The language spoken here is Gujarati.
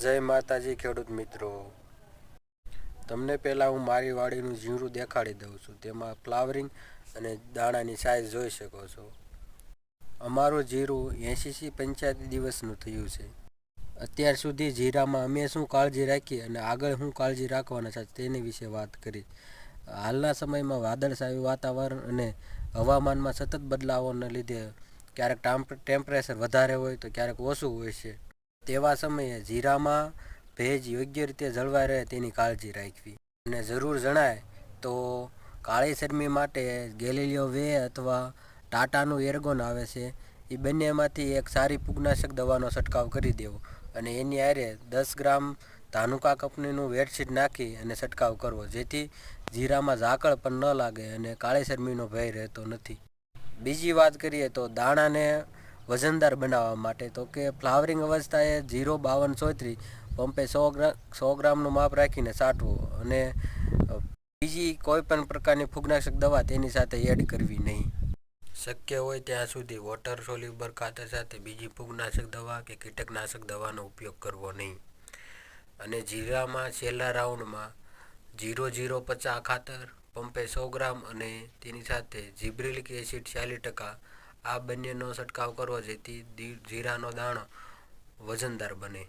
જય માતાજી ખેડૂત મિત્રો. તમને પહેલાં હું મારી વાડીનું જીરું દેખાડી દઉં છું. તેમાં ફ્લાવરિંગ અને દાણાની સાઇઝ જોઈ શકો છો. અમારું જીરું એંશીથી પંચ્યાસી દિવસનું થયું છે. અત્યાર સુધી જીરામાં અમે શું કાળજી રાખી અને આગળ શું કાળજી રાખવાના છે તેની વિશે વાત કરી. હાલના સમયમાં વાદળછાયું વાતાવરણ અને હવામાનમાં સતત બદલાવોને લીધે ક્યારેક ટામ્પ- ટેમ્પરેચર વધારે હોય તો ક્યારેક ઓછું હોય છે. તેવા સમયે જીરામાં ભેજ યોગ્ય રીતે જળવાઈ રહે તેની કાળજી રાખવી. અને જરૂર જણાય તો કાળી શરમી માટે ગેલેલિયો વે અથવા ટાટાનું એરગોન આવે છે. એ બંનેમાંથી એક સારી ફૂગનાશક દવાનો છંટકાવ કરી દેવો અને એની આરે દસ ગ્રામ ધાનુકા કંપનીનું વેડશીટ નાખી અને છંટકાવ કરવો, જેથી જીરામાં ઝાકળ પણ ન લાગે અને કાળી શરમીનો ભય રહેતો નથી. બીજી વાત કરીએ તો દાણાને વજનદાર બનાવવા માટે. તો કે ફ્લાવરિંગ અવસ્થાએ જીરો બાવન ચોત્રીસ, પંપે સો ગ્રામ સો ગ્રામનું માપ રાખીને સાટવું અને બીજી કોઈ પણ પ્રકારની ફૂગનાશક દવા તેની સાથે એડ કરવી નહીં. શક્ય હોય ત્યાં સુધી વોટર સોલ્યુબર ખાતર સાથે બીજી ફૂગનાશક દવા કે કીટકનાશક દવાનો ઉપયોગ કરવો નહીં. અને જીરામાં છેલ્લા રાઉન્ડમાં જીરો જીરો પચાસ ખાતર, પંપે સો ગ્રામ અને તેની સાથે જીબ્રિલિક એસિડ ચાલીસ ટકા આ બંનેનો છંટકાવ કરવો જેથી જીરાનો દાણો વજનદાર બને.